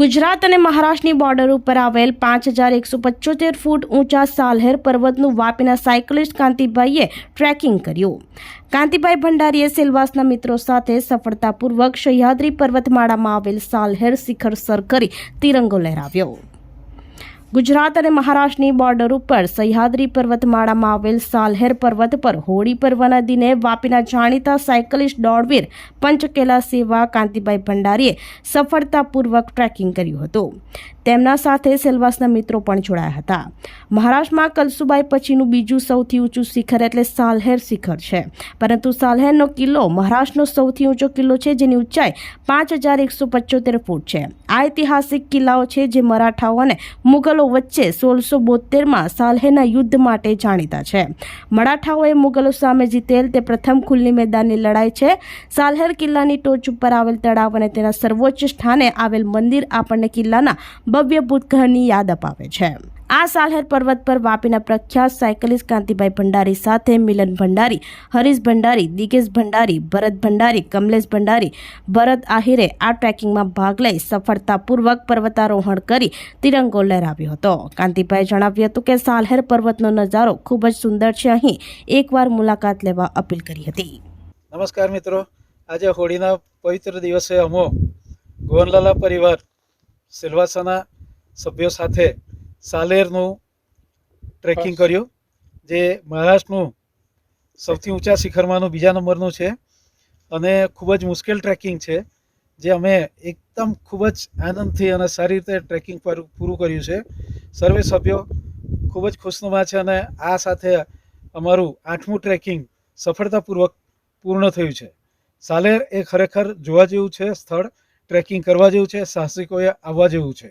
ગુજરાત અને મહારાષ્ટ્રની બોર્ડર ઉપર આવેલ પાંચ હજાર એકસો પચોતેર ફૂટ ઊંચા સાલહેર પર્વતનું વાપીના સાયકલિસ્ટ કાંતિભાઈએ ટ્રેકિંગ કર્યું. કાંતિભાઈ ભંડારીએ સેલવાસના મિત્રો સાથે સફળતાપૂર્વક સહ્યાદ્રી પર્વતમાળામાં આવેલ સાલહેર શિખર સર કરી તિરંગો લહેરાવ્યો. ગુજરાત અને મહારાષ્ટ્રની બોર્ડર ઉપર સહ્યાદ્રી પર્વતમાળામાં આવેલ સાલહેર પર્વત પર હોળી પર્વના દિને વાપીના જાણીતા સાયકલિસ્ટ દોડવીર પંચકેલા સેવા કાંતિભાઈ ભંડારીએ સફળતાપૂર્વક ટ્રેકિંગ કર્યું હતું. તેમના સાથે સેલવાસના મિત્રો પણ જોડાયા હતા. મહારાષ્ટ્રમાં કલસુબાઈ પછીનું બીજું સૌથી ઊંચું શિખર એટલે સાલહેર શિખર છે. પરંતુ સાલહેરનો કિલ્લો મહારાષ્ટ્રનો સૌથી ઊંચો કિલ્લો છે જેની ઊંચાઈ પાંચ હજાર એકસો પચોતેર ફૂટ છે. આ ઐતિહાસિક કિલ્લાઓ છે જે મરાઠાઓ અને મુગલો વચ્ચે સોળસો બોતેરમાં સાલ્હેના યુદ્ધ માટે જાણીતા છે. મરાઠાઓએ મુગલો સામે જીતેલ તે પ્રથમ ખુલ્લી મેદાનની લડાઈ છે. સાલહેર કિલ્લાની ટોચ ઉપર આવેલ તળાવ અને તેના સર્વોચ્ચ સ્થાને આવેલ મંદિર આપણને કિલ્લાના ભવ્ય ભૂતકાળની યાદ અપાવે છે. આ સાલહેર પર્વત પર વાપીના પ્રખ્યાત સાયકલિસ્ટ કાંતિભાઈ ભંડારી સાથે મિલન ભંડારી, હરીશ ભંડારી, દિગેશ ભંડારી, ભરત ભંડારી, કમલેશ ભંડારી, ભરત આહિરે આ ટ્રેકિંગમાં ભાગ લઈ સફળતાપૂર્વક પર્વતારોહણ કરી તિરંગો લહેરાવ્યો હતો. કાંતિભાઈ જણાવ્યું હતું કે સાલહેર પર્વતનો નજારો ખૂબ જ સુંદર છે. અહીં એકવાર મુલાકાત લેવા અપીલ કરી હતી. નમસ્કાર મિત્રો. આજે હોળીના પવિત્ર દિવસે અમો ગોવનલાલા પરિવાર, સિલવાસાના સભ્યો સાથે સાલેરનું ટ્રેકિંગ કર્યું જે મહારાષ્ટ્રનું સૌથી ઊંચા શિખરમાંનું બીજા નંબરનું છે અને ખૂબ જ મુશ્કેલ ટ્રેકિંગ છે જે અમે એકદમ ખૂબ જ આનંદથી અને સારી રીતે ટ્રેકિંગ પર પૂરું કર્યું છે. સર્વે સભ્યો ખૂબ જ ખુશનુમા છે અને આ સાથે અમારું આઠમું ટ્રેકિંગ સફળતાપૂર્વક પૂર્ણ થયું છે. સાલેર એ ખરેખર જોવા જેવું છે સ્થળ ટ્રેકિંગ કરવા જેવું છે સાહસિકોએ આવવા જેવું છે.